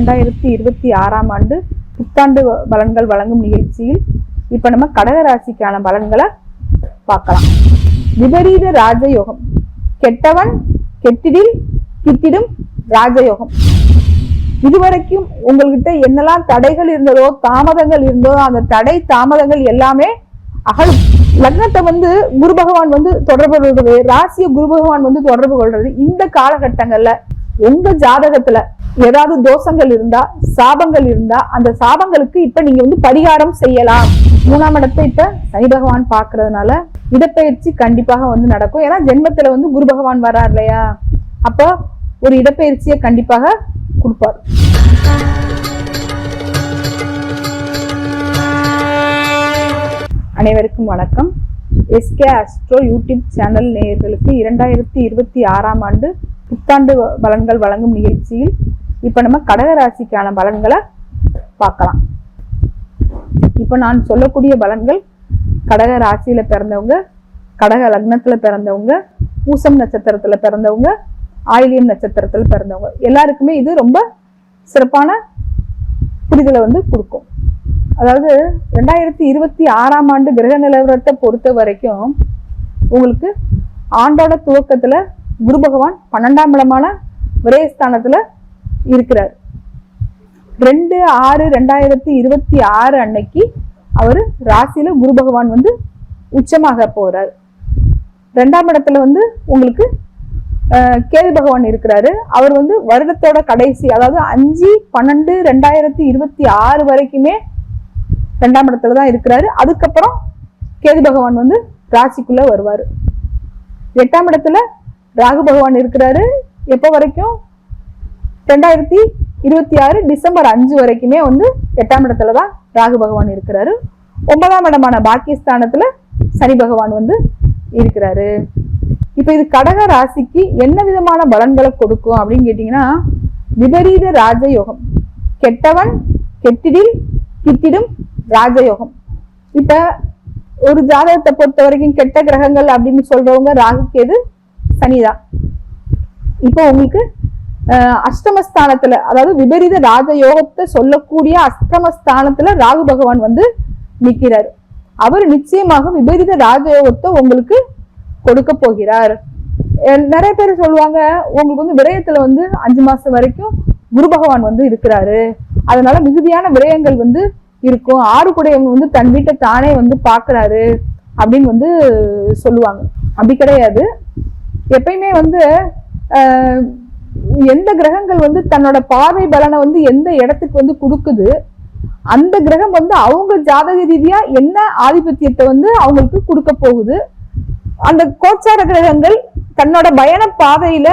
இரண்டாயிரத்தி இருபத்தி ஆறாம் ஆண்டு புத்தாண்டு பலன்கள் வழங்கும் நிகழ்ச்சியில் இப்ப நம்ம கடகராசிக்கான பலன்களை பார்க்கலாம். விபரீத ராஜயோகம். கெட்டவன் கெட்டிடில் கிட்டிடும் ராஜயோகம். இதுவரைக்கும் உங்கள்கிட்ட என்னெல்லாம் தடைகள் இருந்ததோ தாமதங்கள் இருந்ததோ அந்த தடை தாமதங்கள் எல்லாமே அகலும் லக்னத்தை வந்து குரு பகவான் வந்து தொடர்பு கொள்வது ராசிய குரு பகவான் வந்து தொடர்பு கொள்றது இந்த காலகட்டங்கள்ல உங்க ஜாதகத்துல ஏதாவது தோஷங்கள் இருந்தா சாபங்கள் இருந்தா அந்த சாபங்களுக்கு இப்ப நீங்க வந்து பரிகாரம் செய்யலாம். மூணாம் இடத்தை இப்ப சனி பகவான் பாக்குறதுனால இடப்பெயர்ச்சி கண்டிப்பாக வந்து நடக்கும். ஏன்னா ஜென்மத்துல வந்து குரு பகவான் வர்றார் இல்லையா? அப்போ ஒரு இடப்பெயர்ச்சியை கண்டிப்பாக கொடுப்பார். அனைவருக்கும் வணக்கம். எஸ்கே அஸ்ட்ரோ யூடியூப் சேனல் நேயர்களுக்கு இரண்டாயிரத்தி இருபத்தி ஆறாம் ஆண்டு புத்தாண்டு பலன்கள் வழங்கும் நிகழ்ச்சியில் இப்போ நம்ம கடகராசிக்கான பலன்களை பார்க்கலாம். இப்போ நான் சொல்லக்கூடிய பலன்கள் கடக ராசியில பிறந்தவங்க கடக லக்னத்துல பிறந்தவங்க பூசம் நட்சத்திரத்துல பிறந்தவங்க ஆயிலியம் நட்சத்திரத்துல பிறந்தவங்க. எல்லாருக்குமே இது ரொம்ப சிறப்பான புரிதலை வந்து கொடுக்கும். அதாவது ரெண்டாயிரத்தி இருபத்தி ஆறாம் ஆண்டு கிரக நிலவரத்தை பொறுத்த வரைக்கும் உங்களுக்கு ஆண்டோட துவக்கத்துல குரு பகவான் பன்னெண்டாம் இடமான விரயஸ்தானத்துல இருக்கிறார். ரெண்டு ஆறு ரெண்டாயிரத்தி இருபத்தி ஆறு அன்னைக்கு அவர் ராசியில குரு பகவான் வந்து உச்சமாக போறார். ரெண்டாம் இடத்துல வந்து உங்களுக்கு கேது பகவான் இருக்கிறாரு. அவர் வந்து வருடத்தோட கடைசி அதாவது அஞ்சு பன்னெண்டு ரெண்டாயிரத்தி இருபத்தி ஆறு வரைக்குமே ரெண்டாம் இடத்துல தான் இருக்கிறாரு. அதுக்கப்புறம் கேது பகவான் வந்து ராசிக்குள்ள வருவார். எட்டாம் இடத்துல ராகு பகவான் இருக்கிறாரு. எப்போ வரைக்கும்? ரெண்டாயிரத்தி இருபத்தி ஆறு டிசம்பர் அஞ்சு வரைக்குமே வந்து எட்டாம் இடத்துல தான் ராகு பகவான் இருக்கிறாரு. ஒன்பதாம் இடமான பாக்கியஸ்தானத்துல சனி பகவான் வந்து இருக்கிறாரு. இப்போ இது கடக ராசிக்கு என்ன விதமான பலன்களை கொடுக்கும் அப்படின்னு கேட்டீங்கன்னா விபரீத ராஜயோகம். கெட்டவன் கெட்டிடில் கிட்டிடும் ராஜயோகம். இப்ப ஒரு ஜாதகத்தை பொறுத்த வரைக்கும் கெட்ட கிரகங்கள் அப்படின்னு சொல்றவங்க ராகு கேது சனிதான். இப்போ உங்களுக்கு அஷ்டமஸ்தானத்துல அதாவது விபரீத ராஜயோகத்தை சொல்லக்கூடிய அஷ்டமஸ்தானத்துல ராகு பகவான் வந்து நிற்கிறார் அவர் நிச்சயமாக விபரீத ராஜயோகத்தை உங்களுக்கு கொடுக்க போகிறார். நிறைய பேர் சொல்லுவாங்க உங்களுக்கு வந்து விரயத்துல வந்து அஞ்சு மாசம் வரைக்கும் குரு பகவான் வந்து இருக்கிறாரு. அதனால மிகுதியான விரயங்கள் வந்து இருக்கும். ஆறு குடையவங்க வந்து தன் வீட்டை தானே வந்து பாக்குறாரு அப்படின்னு வந்து சொல்லுவாங்க. அப்படி கிடையாது. எப்பயுமே வந்து எந்த கிரகங்கள் வந்து தன்னோட பார்வை பலனை வந்து எந்த இடத்துக்கு வந்து கொடுக்குது அந்த கிரகம் வந்து அவங்க ஜாதக ரீதியா என்ன ஆதிபத்தியத்தை வந்து அவங்களுக்கு கொடுக்க போகுது. அந்த கோச்சார கிரகங்கள் தன்னோட பயண பாதையில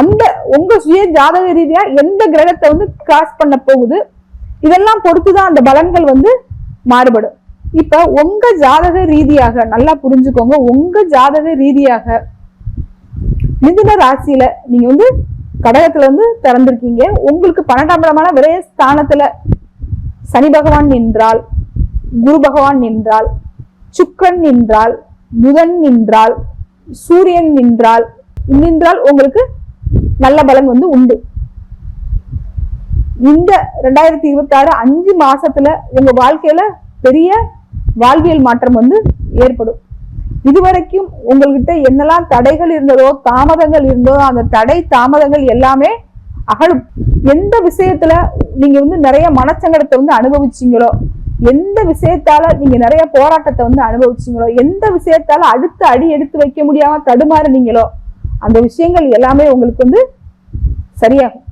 அந்த உங்க சுய ஜாதக ரீதியா எந்த கிரகத்தை வந்து கிராஸ் பண்ண போகுது இதெல்லாம் பொறுத்துதான் அந்த பலன்கள் வந்து மாறுபடும். இப்ப உங்க ஜாதக ரீதியாக நல்லா புரிஞ்சுக்கோங்க உங்க ஜாதக ரீதியாக மிதுன ராசியில நீங்க வந்து கடகத்துல வந்து பிறந்திருக்கீங்க. உங்களுக்கு பன்னெண்டாம் இடமான விரயஸ்தானத்துல சனி பகவான் நின்றால் குரு பகவான் நின்றால் சுக்கரன் நின்றால் புதன் நின்றால் சூரியன் நின்றால் நின்றால் உங்களுக்கு நல்ல பலன் வந்து உண்டு. இந்த ரெண்டாயிரத்தி இருபத்தி ஆறு அஞ்சு மாசத்துல உங்க வாழ்க்கையில பெரிய வாழ்வியல் மாற்றம் வந்து ஏற்படும். இதுவரைக்கும் உங்கள்கிட்ட என்னெல்லாம் தடைகள் இருந்ததோ தாமதங்கள் இருந்ததோ அந்த தடை தாமதங்கள் எல்லாமே அகழும் எந்த விஷயத்துல நீங்க வந்து நிறைய மனச்சங்கடத்தை வந்து அனுபவிச்சீங்களோ எந்த விஷயத்தால நீங்க நிறைய போராட்டத்தை வந்து அனுபவிச்சீங்களோ எந்த விஷயத்தால அடுத்த அடி எடுத்து வைக்க முடியாம தடுமாறுனீங்களோ அந்த விஷயங்கள் எல்லாமே உங்களுக்கு வந்து சரியாகும்.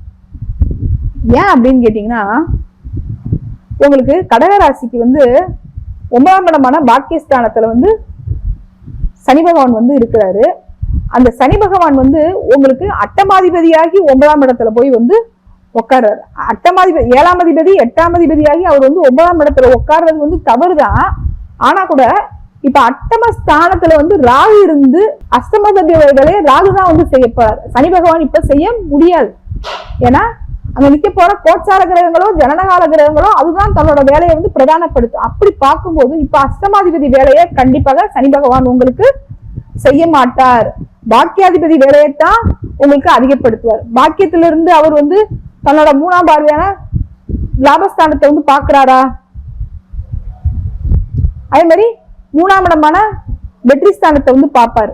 ஏன் அப்படின்னு கேட்டீங்கன்னா உங்களுக்கு கடகராசிக்கு வந்து ஒன்பதாம் இடமான பாக்கியஸ்தானத்துல வந்து சனி பகவான் வந்து இருக்கிறாரு. அந்த சனி பகவான் வந்து உங்களுக்கு அட்டமாதிபதியாகி ஒன்பதாம் இடத்துல போய் வந்து உட்கார்றாரு அட்டமாதிபதி ஏழாம் அதிபதி எட்டாம் அதிபதியாகி அவர் வந்து ஒன்பதாம் இடத்துல உட்கார்றது வந்து தவறு தான் ஆனா கூட இப்ப அட்டம ஸ்தானத்துல வந்து ராகு இருந்து அஷ்டமதிபதி வேலையை ராகு தான் வந்து செய்ய போறாரு. சனி பகவான் இப்ப செய்ய முடியாது. ஏன்னா அங்க நிக்க போற கோச்சார கிரகங்களோ ஜனனகால கிரகங்களோ அதுதான் தன்னோட வேலையை வந்து பிரதானப்படுத்தும். அப்படி பார்க்கும்போது இப்ப அஷ்டமாதிபதி வேலையை கண்டிப்பாக சனி பகவான் உங்களுக்கு செய்ய மாட்டார். பாக்கியாதிபதி வேலையைத்தான் உங்களுக்கு அதிகப்படுத்துவார். பாக்கியத்திலிருந்து அவர் வந்து தன்னோட மூணாம் பார்வையான லாபஸ்தானத்தை வந்து பாக்குறாரா அதே மாதிரி மூணாம் இடமான வெற்றி ஸ்தானத்தை வந்து பார்ப்பாரு.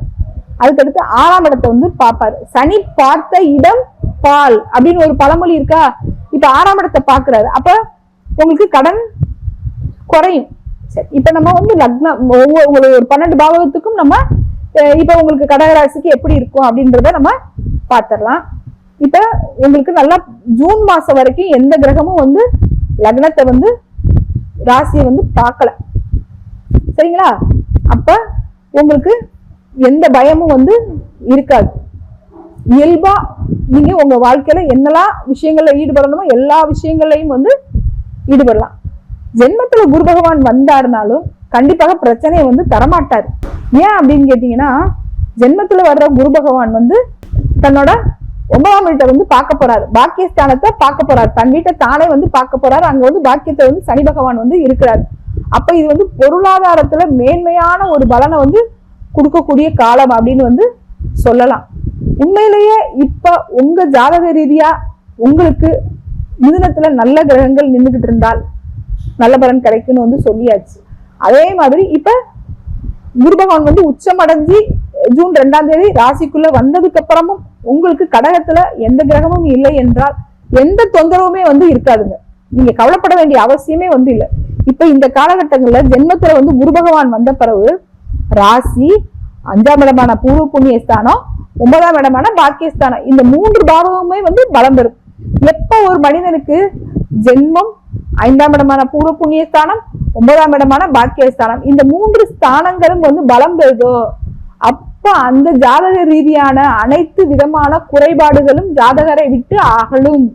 அதுக்கடுத்து ஆறாம் இடத்தை வந்து பார்ப்பாரு. சனி பார்த்த இடம் பால் அப்படின்னு ஒரு பழமொழி இருக்கா? இப்ப ஆறாம் இடத்தை பாக்குறாரு அப்ப உங்களுக்கு கடன் குறையும். சரி இப்ப நம்ம வந்து லக்னம் ஒவ்வொரு ஒரு பன்னெண்டு பாவகத்துக்கும் நம்ம இப்ப உங்களுக்கு கடகராசிக்கு எப்படி இருக்கும் அப்படின்றத நம்ம பாத்திரலாம் இப்ப உங்களுக்கு நல்லா ஜூன் மாசம் வரைக்கும் எந்த கிரகமும் வந்து லக்னத்தை வந்து ராசியை வந்து பார்க்கல. சரிங்களா? அப்ப உங்களுக்கு எந்த பயமும் வந்து இருக்காது. இயல்பா நீங்க உங்க வாழ்க்கையில என்னெல்லாம் விஷயங்கள்ல ஈடுபடணுமோ எல்லா விஷயங்களையும் வந்து ஈடுபடலாம். ஜென்மத்துல குரு பகவான் வந்தாருனாலும் கண்டிப்பாக பிரச்சனையை வந்து தரமாட்டார். ஏன் அப்படின்னு கேட்டீங்கன்னா ஜென்மத்துல வர்ற குரு பகவான் வந்து தன்னோட ஒன்பதாம் வீட்டை வந்து பார்க்க போறாரு. பாக்கியஸ்தானத்தை பார்க்க போறாரு. தன் வீட்டை தானே வந்து பார்க்க போறாரு. அங்க வந்து பாக்கியத்தை வந்து சனி பகவான் வந்து இருக்கிறாரு. அப்ப இது வந்து பொருளாதாரத்துல மேன்மையான ஒரு பலனை வந்து கொடுக்கக்கூடிய காலம் அப்படின்னு வந்து சொல்லலாம். உண்மையிலேயே இப்ப உங்க ஜாதக ரீதியா உங்களுக்கு மிதுனத்துல நல்ல கிரகங்கள் நின்றுகிட்டு இருந்தால் நல்ல பலன் கிடைக்கும்னு வந்து சொல்லியாச்சு. அதே மாதிரி இப்ப குரு பகவான் வந்து உச்சமடைஞ்சு ஜூன் ரெண்டாம் தேதி ராசிக்குள்ள வந்ததுக்கு அப்புறமும் உங்களுக்கு கடகத்துல எந்த கிரகமும் இல்லை என்றால் எந்த தொந்தரவுமே வந்து இருக்காதுங்க. நீங்க கவலைப்பட வேண்டிய அவசியமே வந்து இல்லை. இப்ப இந்த காலகட்டங்கள்ல ஜென்மத்துல வந்து குரு பகவான் வந்த பிறகு ராசி அஞ்சாம் இடமான பூர்வ புண்ணிய ஸ்தானம் ஒன்பதாம் இடமான பாக்கியஸ்தானம். இந்த மூன்று பாவமுமே வந்து பலம் பெறும். எப்ப ஒரு மனிதனுக்கு ஜென்மம் ஐந்தாம் இடமான பூர்வ புண்ணிய ஸ்தானம் ஒன்பதாம் இடமான பாக்கியஸ்தானம் இந்த மூன்று ஸ்தானங்களும் வந்து பலம் பெறுதோ அப்ப அந்த ஜாதக ரீதியான அனைத்து விதமான குறைபாடுகளும் ஜாதகரை விட்டு அகலும்.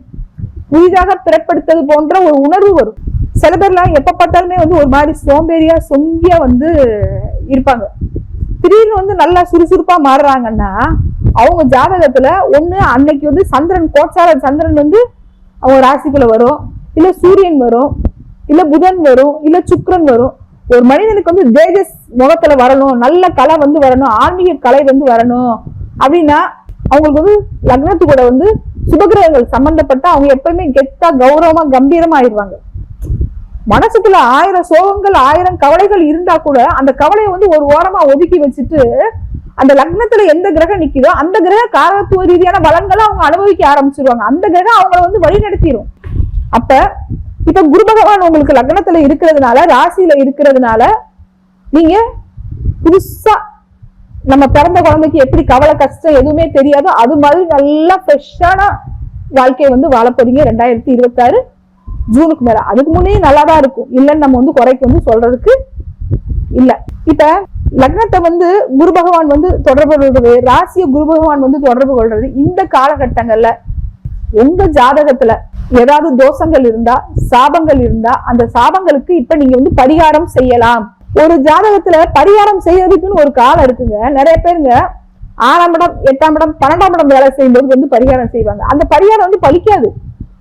புதிதாக பிறப்படுத்தது போன்ற ஒரு உணர்வு வரும். சில பேர்லாம் எப்ப பார்த்தாலுமே வந்து ஒரு மாதிரி சோம்பேறியா சொங்கியா வந்து இருப்பாங்க. திடீர்னு வந்து நல்லா சுறுசுறுப்பா மாறுறாங்கன்னா அவங்க ஜாதகத்துல ஒண்ணு அன்னைக்கு வந்து சந்திரன் கோச்சார சந்திரன் வந்து அவங்க ராசிக்குள்ள வரும். இல்ல சூரியன் வரும் இல்ல புதன் வரும் இல்ல சுக்ரன் வரும். ஒரு மனிதனுக்கு வந்து தேஜஸ் முகத்துல வரணும் நல்ல கலை வந்து வரணும் ஆன்மீக கலை வந்து வரணும் அப்படின்னா அவங்களுக்கு வந்து லக்னத்து கூட வந்து சுபகிரகங்கள் சம்பந்தப்பட்ட அவங்க எப்பவுமே கெத்தா கௌரவமா கம்பீரமா ஆயிடுவாங்க. மனசுக்குள்ள ஆயிரம் சோகங்கள் ஆயிரம் கவலைகள் இருந்தா கூட அந்த கவலையை வந்து ஒரு ஓரமா ஒதுக்கி வச்சுட்டு அந்த லக்னத்துல எந்த கிரகம் நிக்குதோ அந்த கிரக காரகத்துவ ரீதியான பலன்களை அவங்க அனுபவிக்க ஆரம்பிச்சிருவாங்க. அந்த கிரகம் அவங்கள வந்து வழி நடத்திடும் அப்ப இப்ப குரு பகவான் உங்களுக்கு லக்னத்துல இருக்கிறதுனால ராசியில இருக்கிறதுனால நீங்க புதுசா நம்ம பிறந்த குழந்தைக்கு எப்படி கவலை கஷ்டம் எதுவுமே தெரியாதோ அது மாதிரி நல்லா ஃப்ரெஷ்ஷான வாழ்க்கையை வந்து வாழ போறீங்க. ரெண்டாயிரத்தி இருபத்தாறு ஜூனுக்கு மேல. அதுக்கு முன்னே நல்லா தான் இருக்கும். இல்லைன்னு நம்ம வந்து குறைக்கு வந்து சொல்றதுக்கு இல்ல. இப்ப லக்னத்தை வந்து குரு பகவான் வந்து தொடர்பு கொள்றது ராசிய குரு பகவான் வந்து தொடர்பு கொள்றது இந்த காலகட்டங்கள்ல உங்க ஜாதகத்துல ஏதாவது தோஷங்கள் இருந்தா சாபங்கள் இருந்தா அந்த சாபங்களுக்கு இப்ப நீங்க வந்து பரிகாரம் செய்யலாம். ஒரு ஜாதகத்துல பரிகாரம் செய்யறதுக்குன்னு ஒரு காலம் இருக்குங்க. நிறைய பேருங்க ஆறாம் இடம் எட்டாம் இடம் பன்னெண்டாம் இடம் வேலை செய்யும்போது வந்து பரிகாரம் செய்வாங்க. அந்த பரிகாரம் வந்து பலிக்காது.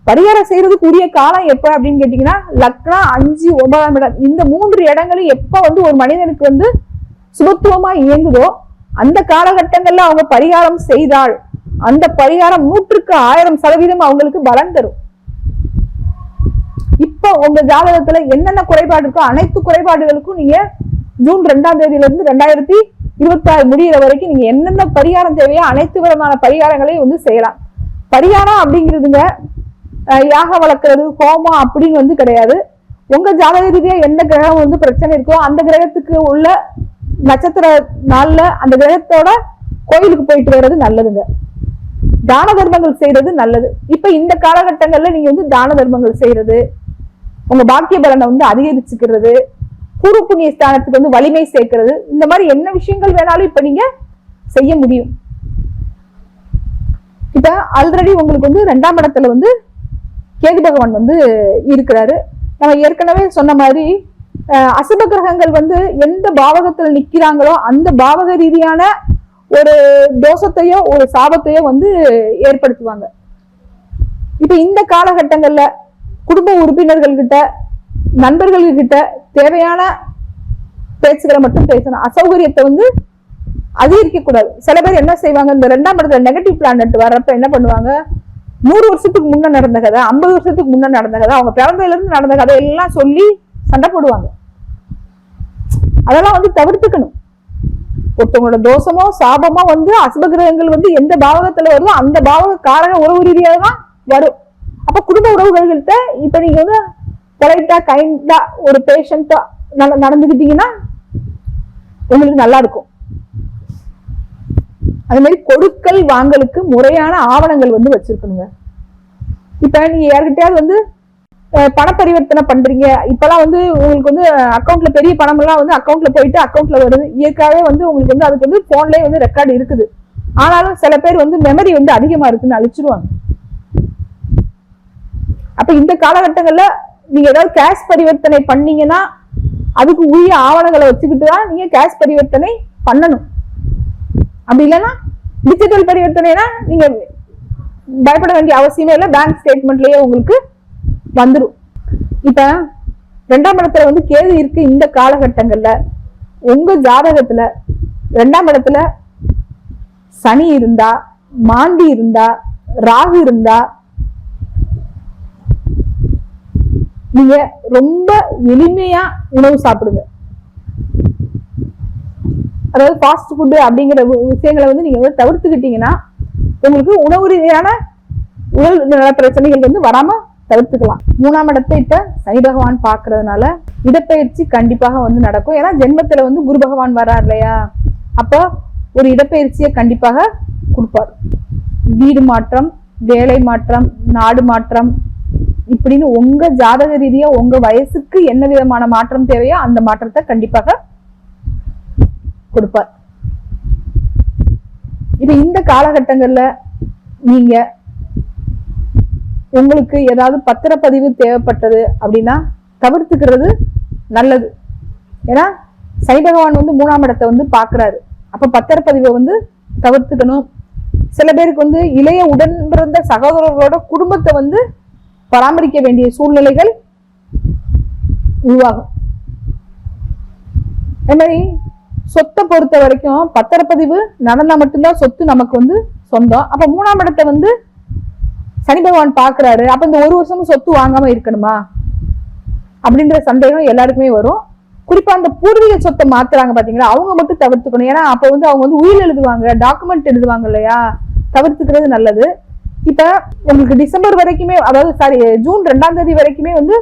பரிகாரம் செய்யறதுக்கு உரிய காலம் எப்ப அப்படின்னு கேட்டீங்கன்னா லக்னா அஞ்சு ஒன்பதாம் இடம். இந்த மூன்று இடங்களும் எப்ப வந்து ஒரு மனிதனுக்கு வந்து சுபத்துவமா இயங்குதோ அந்த காலகட்டங்கள்ல அவங்க பரிகாரம் செய்தால் அந்த பரிகாரம் நூற்றுக்கு ஆயிரம் சதவீதம் அவங்களுக்கு பலன் தரும். இப்ப உங்க ஜாதகத்துல என்னென்ன குறைபாடு இருக்கோ அனைத்து குறைபாடுகளுக்கும் நீங்க ஜூன் ரெண்டாம் தேதியில இருந்து ரெண்டாயிரத்தி இருபத்தி ஆறு முடிகிற வரைக்கும் நீங்க என்னென்ன பரிகாரம் தேவையோ அனைத்து விதமான பரிகாரங்களையும் வந்து செய்யலாம். பரிகாரம் அப்படிங்கிறதுங்க யாக வளர்க்குறது வளர்க்கறது ஹோமம் அப்படின்னு வந்து கிடையாது. உங்க ஜாதக ரீதியா எந்த கிரகம் வந்து பிரச்சனை இருக்கோ அந்த கிரகத்துக்கு உள்ள நட்சத்திர நாள்ல அந்த கிரகத்தோட கோயிலுக்கு போயிட்டு வர்றது நல்லதுங்க. தான தர்மங்கள் செய்யறது நல்லது. இப்ப இந்த காலகட்டங்கள்ல நீங்க வந்து தான தர்மங்கள் செய்யறது உங்க பாக்கிய பலனை வந்து அதிகரிச்சுக்கிறது குரு புண்ணிய ஸ்தானத்துக்கு வந்து வலிமை சேர்க்கிறது இந்த மாதிரி என்ன விஷயங்கள் வேணாலும் இப்ப நீங்க செய்ய முடியும். இப்ப ஆல்ரெடி உங்களுக்கு வந்து ரெண்டாம் இடத்துல வந்து கேது பகவான் வந்து இருக்கிறாரு. நம்ம ஏற்கனவே சொன்ன மாதிரி அசுப கிரகங்கள் வந்து எந்த பாவகத்துல நிக்கிறாங்களோ அந்த பாவக ரீதியான ஒரு தோஷத்தையோ ஒரு சாபத்தையோ வந்து ஏற்படுத்துவாங்க. இப்ப இந்த காலகட்டங்கள்ல குடும்ப உறுப்பினர்கள் கிட்ட நண்பர்கள் கிட்ட தேவையான பேச்சுகளை மட்டும் பேசணும். அசௌகரியத்தை வந்து அதிகரிக்க கூடாது சில பேர் என்ன செய்வாங்க இந்த ரெண்டாம் இடத்துல நெகட்டிவ் பிளானட் வர்றப்ப என்ன பண்ணுவாங்க நூறு வருஷத்துக்கு முன்ன நடந்த கதை ஐம்பது வருஷத்துக்கு முன்ன நடந்த கதை அவங்க பிறந்ததுல இருந்து நடந்த கதை எல்லாம் சொல்லி சண்டை போடுவாங்க. அதெல்லாம் வந்து தவிர்த்துக்கணும். ஒருத்தவங்களோட தோஷமோ சாபமோ வந்து அசுபகிரகங்கள் வந்து எந்த பாவகத்துல வருதோ அந்த பாவக காரக உறவு ரீதியாக தான் வரும். அப்ப குடும்ப உறவுகள்கிட்ட இப்ப நீங்க வந்து பொலைட்டா கைண்டா ஒரு பேஷண்டா நடந்துக்கிட்டீங்கன்னா உங்களுக்கு நல்லா இருக்கும். அது மாதிரி கொடுக்கல் வாங்கலுக்கு முறையான ஆவணங்கள் வந்து வச்சிருக்கணுங்க. இப்ப நீங்க யார்கிட்டயாவது வந்து பண பரிவர்த்தனை பண்றீங்க. இப்பெல்லாம் வந்து உங்களுக்கு வந்து அக்கௌண்ட்ல பெரிய பணம் எல்லாம் வந்து அக்கௌண்ட்ல போயிட்டு அக்கௌண்ட்ல வருது. இயற்கையாவே வந்து உங்களுக்கு வந்து அதுக்கு வந்து போன்லயே வந்து ரெக்கார்டு இருக்குது. ஆனாலும் சில பேர் வந்து மெமரி வந்து அதிகமா இருக்குன்னு அழிச்சிருவாங்க. அப்ப இந்த காலகட்டங்கள்ல நீங்க ஏதாவது கேஷ் பரிவர்த்தனை பண்ணீங்கன்னா அதுக்கு உரிய ஆவணங்களை வச்சுக்கிட்டு தான் நீங்க கேஷ் பரிவர்த்தனை பண்ணணும். அப்படி இல்லைன்னா டிஜிட்டல் பரிவர்த்தனைனா நீங்க பயப்பட வேண்டிய அவசியமே இல்லை. பேங்க் ஸ்டேட்மெண்ட்லயே உங்களுக்கு வந்துடும் இப்ப ரெண்டாம் இடத்துல வந்து கேது இருக்கு இந்த காலகட்டங்கள்ல. உங்க ஜாதகத்துல ரெண்டாம் இடத்துல சனி இருந்தா மாந்தி இருந்தா ராகு இருந்தா நீங்க ரொம்ப எளிமையா உணவு சாப்பிடுங்க. அதாவது ஃபாஸ்ட் ஃபுட்டு அப்படிங்கிற விஷயங்களை வந்து நீங்க வந்து தவிர்த்துக்கிட்டீங்கன்னா உங்களுக்கு உணவு ரீதியான உடல் நல பிரச்சனைகள் வந்து வராம தவிர்த்துக்கலாம். மூணாம் இடத்தை இப்ப சனி பகவான் பாக்குறதுனால இடப்பெயர்ச்சி கண்டிப்பாக வந்து நடக்கும். ஏன்னா ஜென்மத்துல வந்து குரு பகவான் வரார் இல்லையா? அப்போ ஒரு இடப்பெயர்ச்சியை கண்டிப்பாக கொடுப்பார். வீடு மாற்றம் வேலை மாற்றம் நாடு மாற்றம் இப்படின்னு உங்க ஜாதக ரீதியா உங்க வயசுக்கு என்ன விதமான மாற்றம் தேவையோ அந்த மாற்றத்தை கண்டிப்பாக கொடுப்பார். இப்ப இந்த காலகட்டங்கள்ல நீங்க உங்களுக்கு ஏதாவது பத்திரப்பதிவு தேவைப்பட்டது அப்படின்னா தவிர்த்துக்கிறது நல்லது. ஏன்னா சனி பகவான் வந்து மூணாம் இடத்தை வந்து பாக்குறாரு அப்ப பத்திரப்பதிவை வந்து தவிர்த்துக்கணும். சில பேருக்கு வந்து இளைய உடன் பிறந்த சகோதரர்களோட குடும்பத்தை வந்து பராமரிக்க வேண்டிய சூழ்நிலைகள் உருவாகும். அதே மாதிரி சொத்தை பொறுத்த வரைக்கும் பத்திரப்பதிவு நடந்தா மட்டும்தான் சொத்து நமக்கு வந்து சொந்தம். அப்ப மூணாம் இடத்தை வந்து சனி பகவான் பாக்குறாரு. அப்ப இந்த ஒரு வருஷமும் சொத்து வாங்காம இருக்கணுமா? அப்படின்ற சந்தேகம் எல்லாருக்குமே வரும். குறிப்பா அந்த பூர்வீக சொத்தை மாத்துறாங்க பாத்தீங்களா? அவங்க மட்டும் தவிர்த்துக்கணும். ஏன்னா அப்ப வந்து அவங்க வந்து உயில் எழுதுவாங்க டாக்குமெண்ட் எழுதுவாங்க இல்லையா? தவிர்த்துக்கிறது நல்லது. இப்ப உங்களுக்கு டிசம்பர் வரைக்குமே அதாவது சாரி ஜூன் ரெண்டாம் தேதி வரைக்குமே வந்து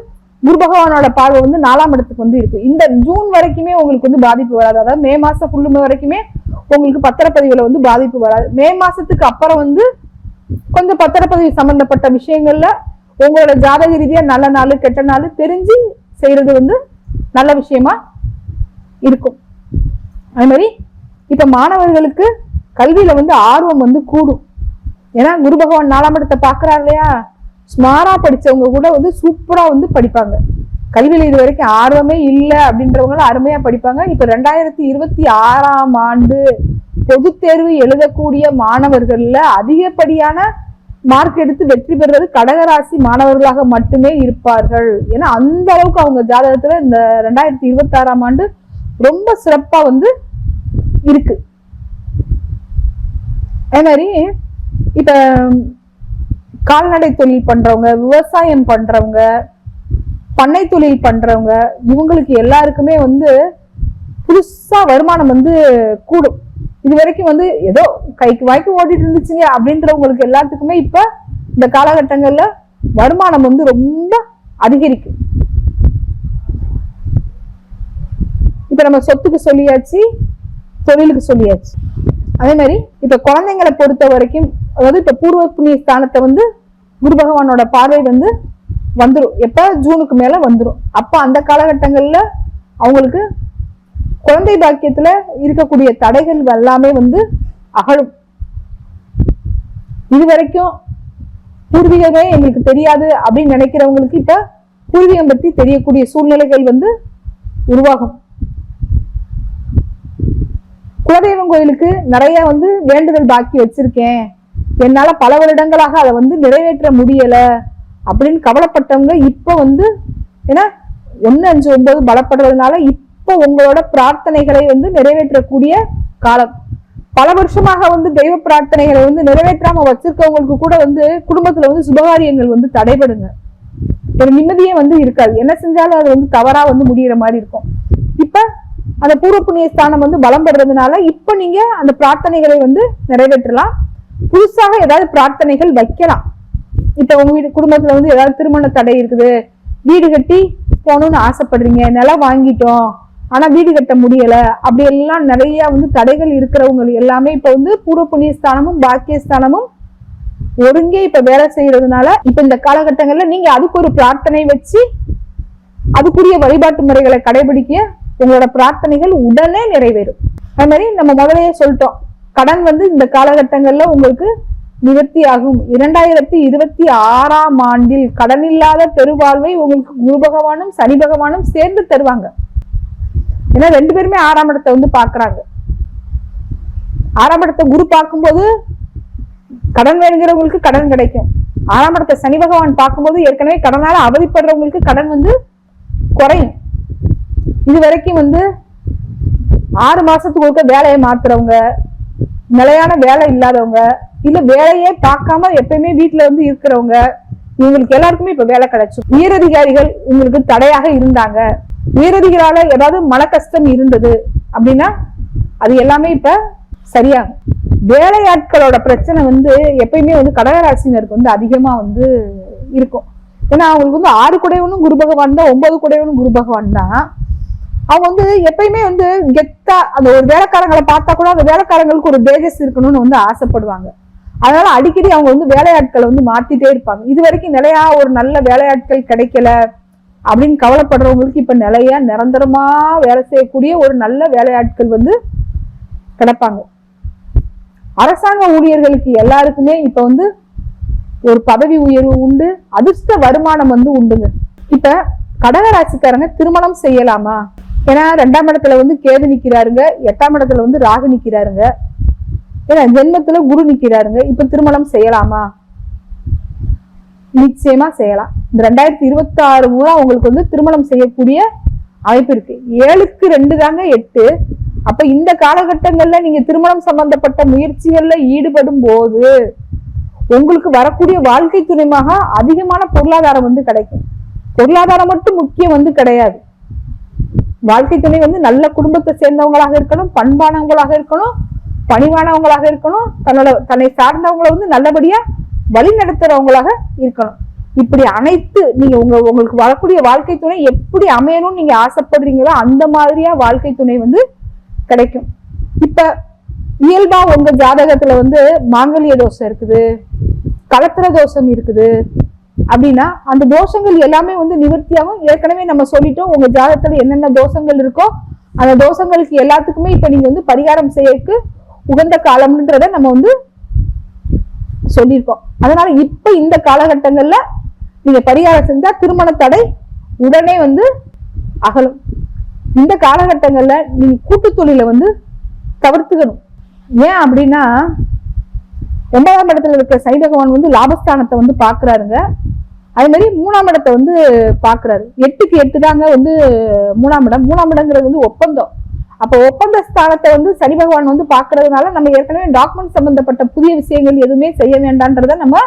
குரு பகவானோட பார்வை வந்து நாலாம் இடத்துக்கு வந்து இருக்கு. இந்த ஜூன் வரைக்குமே உங்களுக்கு வந்து பாதிப்பு வராது. அதாவது மே மாசம் ஃபுல்லுமே வரைக்குமே உங்களுக்கு பத்திரப்பதிவுல வந்து பாதிப்பு வராது. மே மாசத்துக்கு அப்புறம் வந்து கொஞ்சம் பத்திரப்பதிவு சம்பந்தப்பட்ட விஷயங்கள்ல உங்களோட ஜாதக ரீதியா நல்ல நாள் கெட்ட நாள் தெரிஞ்சு செய்யறது வந்து நல்ல விஷயமா இருக்கும். அதே மாதிரி இப்ப மாணவர்களுக்கு கல்வியில வந்து ஆர்வம் வந்து கூடும். ஏன்னா குரு பகவான் நாலாம் இடத்தை பாக்குறாரு இல்லையா? ஸ்மாரா படிச்சவங்க கூட வந்து சூப்பரா வந்து படிப்பாங்க. கல்வியில் இது வரைக்கும் ஆர்வமே இல்லை அப்படின்றவங்க அருமையா படிப்பாங்க. இப்ப ரெண்டாயிரத்தி இருபத்தி ஆறாம் ஆண்டு பொது தேர்வு எழுதக்கூடிய மாணவர்கள்ல அதிகப்படியான மார்க் எடுத்து வெற்றி பெறுவது கடகராசி மாணவர்களாக மட்டுமே இருப்பார்கள். ஏன்னா அந்த அளவுக்கு அவங்க ஜாதகத்துல இந்த ரெண்டாயிரத்தி இருபத்தி ஆறாம் ஆண்டு ரொம்ப சிறப்பா வந்து இருக்கு. அதே மாதிரி இப்ப கால்நடை தொழில் பண்றவங்க விவசாயம் பண்றவங்க பண்ணை தொழில் பண்றவங்க இவங்களுக்கு எல்லாருக்குமே வந்து புதுசா வருமானம் வந்து கூடும். இது வரைக்கும் வந்து ஏதோ கைக்கு வாய்க்கு ஓடிட்டு இருந்துச்சுங்க அப்படின்றவங்களுக்கு எல்லாத்துக்குமே இப்ப இந்த காலகட்டங்கள்ல வருமானம் வந்து ரொம்ப அதிகரிக்கும் இப்ப நம்ம சொத்துக்கு சொல்லியாச்சு தொழிலுக்கு சொல்லியாச்சு. அதே மாதிரி இப்ப குழந்தைங்களை பொறுத்த வரைக்கும் அதாவது இப்ப பூர்வ புண்ணிய ஸ்தானத்தை வந்து குரு பகவானோட பார்வை வந்து வந்துரும். எப்ப? ஜூனுக்கு மேல வந்துரும். அப்ப அந்த காலகட்டங்கள்ல அவங்களுக்கு குழந்தை பாக்கியத்துல இருக்கக்கூடிய தடைகள் எல்லாமே வந்து அகழும். இது வரைக்கும் பூர்வீகமே எங்களுக்கு தெரியாது அப்படின்னு நினைக்கிறவங்களுக்கு இப்ப பூர்வீகம் பத்தி தெரியக்கூடிய சூழ்நிலைகள் வந்து உருவாகும். குலதெய்வம் கோயிலுக்கு நிறைய வந்து வேண்டுதல் பாக்கி வச்சிருக்கேன். என்னால பல வருடங்களாக அதை வந்து நிறைவேற்ற முடியல அப்படின்னு கவலைப்பட்டவங்க இப்ப வந்து ஏன்னா ஒண்ணு அஞ்சு ஒன்பது பலப்படுறதுனால இப்ப உங்களோட பிரார்த்தனைகளை வந்து நிறைவேற்றக்கூடிய காலம். பல வருஷமாக வந்து தெய்வ பிரார்த்தனைகளை வந்து நிறைவேற்றாம வச்சிருக்கவங்களுக்கு கூட வந்து குடும்பத்துல வந்து சுபகாரியங்கள் வந்து தடைபடுங்க. ஒரு நிம்மதியே வந்து இருக்காது. என்ன செஞ்சாலும் அது வந்து தவறா வந்து முடியிற மாதிரி இருக்கும். இப்ப அந்த பூர்வ புண்ணிய ஸ்தானம் வந்து பலம் பெறதுனால இப்ப நீங்க அந்த பிரார்த்தனைகளை வந்து நிறைவேற்றலாம். புதுசாக ஏதாவது பிரார்த்தனைகள் வைக்கலாம். இப்ப உங்க வீடு குடும்பத்துல வந்து ஏதாவது திருமண தடை இருக்குது. வீடு கட்டி போகணும்னு ஆசைப்படுறீங்க நிலம் வாங்கிட்டோம் ஆனா வீடு கட்ட முடியல அப்படி எல்லாம் நிறைய வந்து தடைகள் இருக்கிறவங்க எல்லாமே இப்ப வந்து பூர்வ புண்ணியஸ்தானமும் பாக்கியஸ்தானமும் ஒருங்கே இப்ப வேலை செய்யறதுனால இப்ப இந்த காலகட்டங்கள்ல நீங்க அதுக்கு ஒரு பிரார்த்தனை வச்சு அதுக்குரிய வழிபாட்டு முறைகளை கடைபிடிக்க உங்களோட பிரார்த்தனைகள் உடனே நிறைவேறும். அது மாதிரி நம்ம முதலையே சொல்லிட்டோம். கடன் வந்து இந்த காலகட்டங்கள்ல உங்களுக்கு நிவர்த்தி ஆகும் இரண்டாயிரத்தி இருபத்தி ஆறாம் ஆண்டில் கடன் இல்லாத பெருவாழ்வை உங்களுக்கு குரு பகவானும் சனி பகவானும் சேர்ந்து தருவாங்க. ஏன்னா ரெண்டு பேருமே ஆறாம் இடத்தை வந்து பாக்குறாங்க ஆறாம் இடத்தை குரு பார்க்கும்போது கடன் வேணுங்கிறவங்களுக்கு கடன் கிடைக்கும். ஆறாம் இடத்தை சனி பகவான் பார்க்கும்போது ஏற்கனவே கடனால அவதிப்படுறவங்களுக்கு கடன் வந்து குறையும். இது வரைக்கும் வந்து ஆறு மாசத்துக்கு ஒருக்க வேலையை மாத்துறவங்க நிலையான வேலை இல்லாதவங்க இல்ல வேலையே பார்க்காம எப்பயுமே வீட்டுல வந்து இருக்கிறவங்க இவங்களுக்கு எல்லாருக்குமே இப்ப வேலை கிடைச்சும் உயரதிகாரிகள் உங்களுக்கு தடையாக இருந்தாங்க. உயரதிகளால ஏதாவது மன கஷ்டம் இருந்தது அப்படின்னா அது எல்லாமே இப்ப சரியாகும். வேலையாட்களோட பிரச்சனை வந்து எப்பயுமே வந்து கடகராசினருக்கு வந்து அதிகமா வந்து இருக்கும். ஏன்னா அவங்களுக்கு வந்து ஆறு குடையவனும் குரு பகவான் தான் ஒன்பது குடையவனும் குரு பகவான் தான். அவங்க வந்து எப்பயுமே வந்து கெத்தா அந்த ஒரு வேலைக்காரங்களை பார்த்தா கூட அந்த வேலைக்காரங்களுக்கு ஒரு தேஜஸ் இருக்கணும்னு வந்து ஆசைப்படுவாங்க. அதனால அடிக்கடி அவங்க வந்து வேலையாட்களை வந்து மாத்திட்டே இருப்பாங்க. இது வரைக்கும் நிலையா ஒரு நல்ல வேலையாட்கள் கிடைக்கல அப்படின்னு கவலைப்படுறவங்களுக்கு இப்ப நிலையா நிரந்தரமா வேலை செய்யக்கூடிய ஒரு நல்ல வேலையாட்கள் வந்து கிடப்பாங்க. அரசாங்க ஊழியர்களுக்கு எல்லாருக்குமே இப்ப வந்து ஒரு பதவி உயர்வு உண்டு அதிர்ஷ்ட வருமானம் வந்து உண்டுங்க. இப்ப கடகராசிக்காரங்க திருமணம் செய்யலாமா? ஏன்னா ரெண்டாம் இடத்துல வந்து கேது நிக்கிறாருங்க எட்டாம் இடத்துல வந்து ராகு நிக்கிறாருங்க. ஏன்னா ஜென்மத்துல குரு நிக்கிறாருங்க. இப்ப திருமணம் செய்யலாமா? நிச்சயமா செய்யலாம். இந்த ரெண்டாயிரத்தி இருபத்தி ஆறு மூலம் உங்களுக்கு வந்து திருமணம் செய்யக்கூடிய அமைப்பு இருக்கு. ஏழுக்கு ரெண்டு தாங்க எட்டு. அப்ப இந்த காலகட்டங்கள்ல நீங்க திருமணம் சம்பந்தப்பட்ட முயற்சிகள்ல ஈடுபடும் போது உங்களுக்கு வரக்கூடிய வாழ்க்கை துணைமாக அதிகமான பொருளாதாரம் வந்து கிடைக்கும். பொருளாதாரம் மட்டும் முக்கியம் வந்து கிடையாது. வாழ்க்கை துணை வந்து நல்ல குடும்பத்தை சேர்ந்தவங்களாக இருக்கணும் பண்பானவங்களாக இருக்கணும் பணிவானவங்களாக இருக்கணும் தன்னோட தன்னை சார்ந்தவங்களை வந்து நல்லபடியா வழி நடத்துறவங்களாக இருக்கணும். இப்படி அனைத்து நீங்க உங்க உங்களுக்கு வரக்கூடிய வாழ்க்கை துணை எப்படி அமையணும்னு நீங்க ஆசைப்படுறீங்களோ அந்த மாதிரியா வாழ்க்கை துணை வந்து கிடைக்கும். இப்ப இயல்பா உங்க ஜாதகத்துல வந்து மாங்கல்ய தோஷம் இருக்குது கலத்திர தோஷம் இருக்குது அப்படின்னா அந்த தோஷங்கள் எல்லாமே வந்து நிவர்த்தியாகும். ஏற்கனவே நம்ம சொல்லிட்டோம் உங்க ஜாதகத்துல என்னென்ன தோஷங்கள் இருக்கோ அந்த தோஷங்களுக்கு எல்லாத்துக்குமே இப்ப நீங்க வந்து பரிகாரம் செய்யறதுக்கு உகந்த காலம்ன்றத நம்ம வந்து சொல்லியிருக்கோம். அதனால இப்ப இந்த காலகட்டங்கள்ல நீங்க பரிகாரம் செஞ்சா திருமண தடை உடனே வந்து அகலும். இந்த காலகட்டங்கள்ல நீங்க கூட்டு தொழிலை வந்து தவிர்த்துக்கணும். ஏன் அப்படின்னா ஒன்பதாம் இடத்துல இருக்கிற சனி பகவான் வந்து லாபஸ்தானத்தை வந்து பாக்குறாருங்க அதே மாதிரி மூணாம் இடத்தை வந்து பாக்குறாரு எட்டுக்கு எட்டு தாங்க வந்து மூணாம் இடம். மூணாம் இடங்கிறது வந்து ஒப்பந்தம். அப்ப ஒப்பந்த ஸ்தானத்தை வந்து சனி பகவான் வந்து பாக்குறதுனால நம்ம ஏற்கனவே டாக்குமெண்ட் சம்பந்தப்பட்ட புதிய விஷயங்கள் எதுவுமே செய்ய வேண்டான்றத நம்ம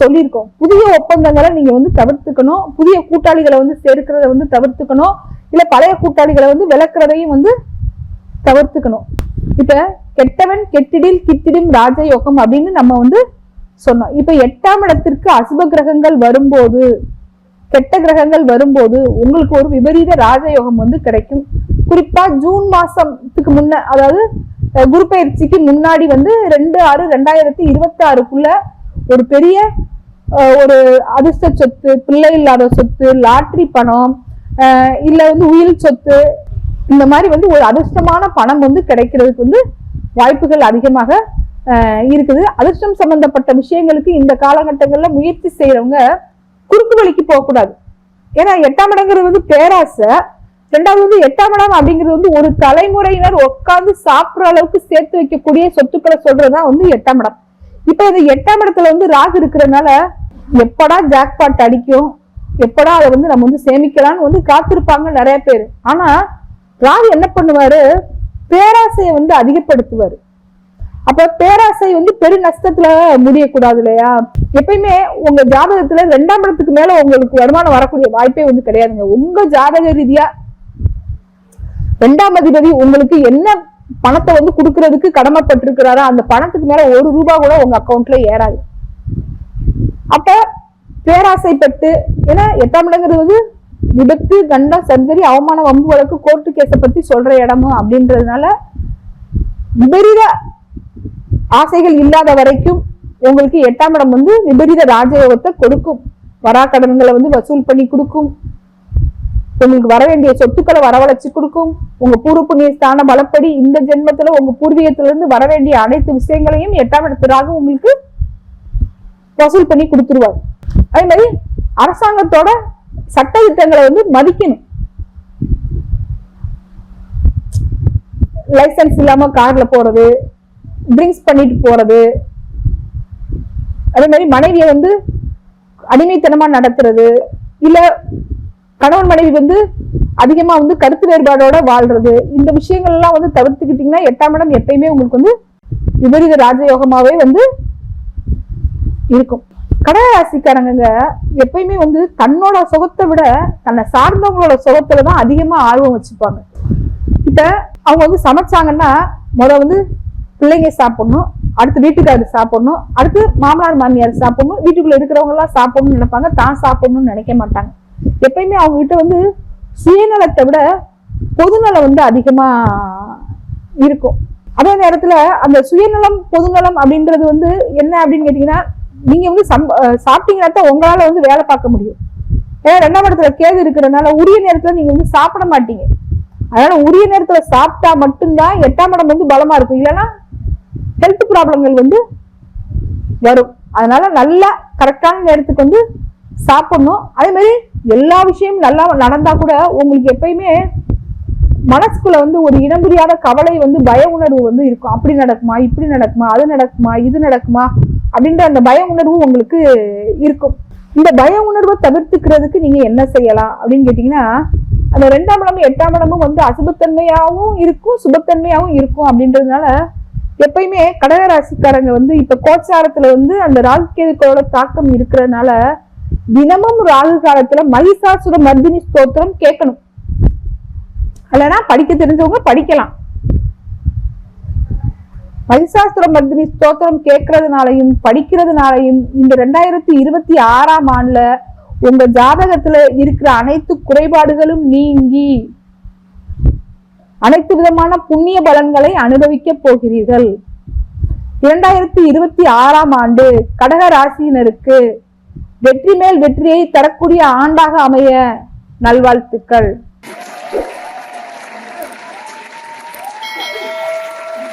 சொல்லியிருக்கோம். புதிய ஒப்பந்தங்களை நீங்க வந்து தவிர்த்துக்கணும். புதிய கூட்டாளிகளை வந்து சேர்க்கிறத வந்து தவிர்த்துக்கணும். இல்ல பழைய கூட்டாளிகளை வந்து விளக்குறதையும் வந்து தவிர்த்துக்கணும். இப்ப கெட்டவன் கெட்டிடில் கிட்டிடும் ராஜயோகம் அப்படின்னு நம்ம வந்து சொன்னோம். இப்ப எட்டாம் இடத்திற்கு அசுப கிரகங்கள் வரும்போது கெட்ட கிரகங்கள் வரும்போது உங்களுக்கு ஒரு விபரீத ராஜயோகம் வந்து கிடைக்கும். குறிப்பா ஜூன் மாசத்துக்கு முன்ன அதாவது குரு பயிற்சிக்கு முன்னாடி வந்து ரெண்டு ஆறு ரெண்டாயிரத்தி இருபத்தி ஆறுக்குள்ள ஒரு பெரிய அஹ், ஒரு அதிர்ஷ்ட சொத்து பிள்ளை இல்லாத சொத்து லாட்ரி பணம் இல்ல வந்து உயில் சொத்து இந்த மாதிரி வந்து ஒரு அதிர்ஷ்டமான பணம் வந்து கிடைக்கிறதுக்கு வந்து வாய்ப்புகள் அதிகமாக இருக்குது. அதிர்ஷ்டம் சம்பந்தப்பட்ட விஷயங்களுக்கு இந்த காலகட்டங்கள்ல முயற்சி செய்யறவங்க குறுக்கு வழிக்கு போகக்கூடாது. ஏன்னா எட்டாம் இடங்கிறது வந்து பேராசை. ரெண்டாவது வந்து எட்டாம் இடம் அப்படிங்கிறது வந்து ஒரு தலைமுறையினர் உட்காந்து சாப்பிட்ற அளவுக்கு சேர்த்து வைக்கக்கூடிய சொத்துக்களை சொல்றதுதான் வந்து எட்டாம் இடம். இப்ப இந்த எட்டாம் இடத்துல வந்து ராகு இருக்கிறதுனால எப்படா ஜாக்பாட் அடிக்கும்? எப்படா அதை வந்து நம்ம வந்து சேமிக்கலாம்னு வந்து காத்திருப்பாங்க நிறைய பேர். ஆனா ராகு என்ன பண்ணுவாரு? பேராசையை வந்து அதிகப்படுத்துவாரு. அப்ப பேராசை வந்து பெரு நஷ்டத்துல முடியக்கூடாது இல்லையா? எப்பயுமே உங்க ஜாதகத்துல ரெண்டாம் இடத்துக்கு மேல உங்களுக்கு வருமானம் வரக்கூடிய வாய்ப்பே வந்து கிடையாதுங்க. உங்க ஜாதக ரீதியா ரெண்டாம் அதிபதி உங்களுக்கு என்ன பணத்தை வந்து கொடுக்கறதுக்கு கடமைப்பட்டிருக்கிறாரா அந்த பணத்துக்கு மேல ஒரு ரூபாய் கூட உங்க அக்கௌண்ட்ல ஏறாது. அப்ப பேராசைப்பட்டு ஏன்னா எட்டாம் இடங்கிறது வந்து விபத்து கண்டம் சர்ஜரி அவமான வம்பு வழக்கு கோர்ட்டு கேஸை பத்தி சொல்ற இடமும் அப்படின்றதுனால விபரீத ஆசைகள் இல்லாத வரைக்கும் உங்களுக்கு எட்டாம் இடம் வந்து விபரீத ராஜயோகத்தை கொடுக்கும். வராக்கடன்களை வந்து வசூல் பண்ணி கொடுக்கும். உங்களுக்கு வர வேண்டிய சொத்துக்களை வரவழைச்சு கொடுக்கும். உங்க பூர்வ புண்ணிய ஸ்தான பலப்படி இந்த ஜென்மத்துல உங்க பூர்வீகத்துல இருந்து வர வேண்டிய அனைத்து விஷயங்களையும் எட்டாம் இடத்திலாக உங்களுக்கு வசூல் பண்ணி கொடுத்துருவார். அதே மாதிரி அரசாங்கத்தோட சட்ட திட்டங்களை வந்து மதிக்கணும். லைசன்ஸ் இல்லாம கார்ல போறது ட்ரிங்க்ஸ் பண்ணிட்டு போறது. அதே மாதிரி மனைவியை வந்து அடிமைத்தனமா நடத்துறது. இல்ல கணவன் மனைவி வந்து அதிகமா வந்து கருத்து வேறுபாடோட வாழ்றது. இந்த விஷயங்கள் எல்லாம் வந்து தவிர்த்துக்கிட்டீங்கன்னா எட்டாம் இடம் எப்பயுமே உங்களுக்கு வந்து விபரீத ராஜயோகமாவே வந்து இருக்கும். கடகராசிக்காரங்க எப்பயுமே வந்து தன்னோட சுகத்தை விட தன்னை சார்ந்தவங்களோட சுகத்துல தான் அதிகமா ஆர்வம் வச்சுப்பாங்க. இப்ப அவங்க வந்து சமைச்சாங்கன்னா முத வந்து பிள்ளைங்க சாப்பிடணும் அடுத்து வீட்டுக்காரர் சாப்பிடணும் அடுத்து மாமனார் மாமியார் சாப்பிடணும் வீட்டுக்குள்ள இருக்கிறவங்க எல்லாம் சாப்பிடணும்னு நினைப்பாங்க தான் சாப்பிடணும்னு நினைக்க மாட்டாங்க. எப்பயுமே அவங்க கிட்ட வந்து சுயநலத்தை விட பொதுநலம் வந்து அதிகமா இருக்கும். அதே நேரத்துல அந்த சுயநலம் பொதுநலம் அப்படின்றது வந்து என்ன அப்படின்னு கேட்டீங்கன்னா நீங்க வந்து சாப்பிட்டீங்கன்னா தான் உங்களால வந்து வேலை பார்க்க முடியும். ஏன்னா ரெண்டாம் இடத்துல கேது இருக்கிறதுனால உரிய நேரத்துல நீங்க வந்து சாப்பிட மாட்டீங்க. அதனால உரிய நேரத்துல சாப்பிட்டா மட்டும்தான் எட்டாம் இடம் வந்து பலமா இருக்கும். இல்லைன்னா ஹெல்த் ப்ராப்ளங்கள் வந்து வரும். அதனால நல்லா கரெக்டான நேரத்துக்கு வந்து சாப்பிடணும். அதே மாதிரி எல்லா விஷயமும் நல்லா நடந்தா கூட உங்களுக்கு எப்பயுமே மனசுக்குள்ள வந்து ஒரு இனம் புரியாத கவலை வந்து பய உணர்வு வந்து இருக்கும். அப்படி நடக்குமா இப்படி நடக்குமா அது நடக்குமா இது நடக்குமா அப்படின்ற அந்த பய உணர்வு உங்களுக்கு இருக்கும். இந்த பய உணர்வை தவிர்த்துக்கிறதுக்கு நீங்க என்ன செய்யலாம் அப்படின்னு கேட்டீங்கன்னா அந்த ரெண்டாம் இடமும் எட்டாம் இடமும் வந்து அசுபத்தன்மையாகவும் இருக்கும் சுபத்தன்மையாகவும் இருக்கும் அப்படின்றதுனால எப்பயுமே கடகராசிக்காரங்க வந்து இப்ப கோச்சாரத்துல வந்து அந்த ராகுகேதுக்களோட தாக்கம் இருக்கிறதுனால தினமும் ராகு காலத்துல மகிஷாசுர மர்தினி ஸ்தோத்திரம் கேட்கணும். இல்லைன்னா படிக்க தெரிஞ்சவங்க படிக்கலாம். மகிஷாசுர மர்தினி ஸ்தோத்திரம் கேட்கறதுனாலையும் படிக்கிறதுனாலையும் இந்த ரெண்டாயிரத்தி இருபத்தி ஆறாம் ஆண்டுல உங்க ஜாதகத்துல இருக்கிற அனைத்து குறைபாடுகளும் நீங்கி அனைத்து விதமான புண்ணிய பலன்களை அனுபவிக்க போகிறீர்கள். இரண்டாயிரத்தி இருபத்தி ஆறாம் ஆண்டு கடக ராசியினருக்கு வெற்றி மேல் வெற்றியை தரக்கூடிய ஆண்டாக அமைய நல்வாழ்த்துக்கள்.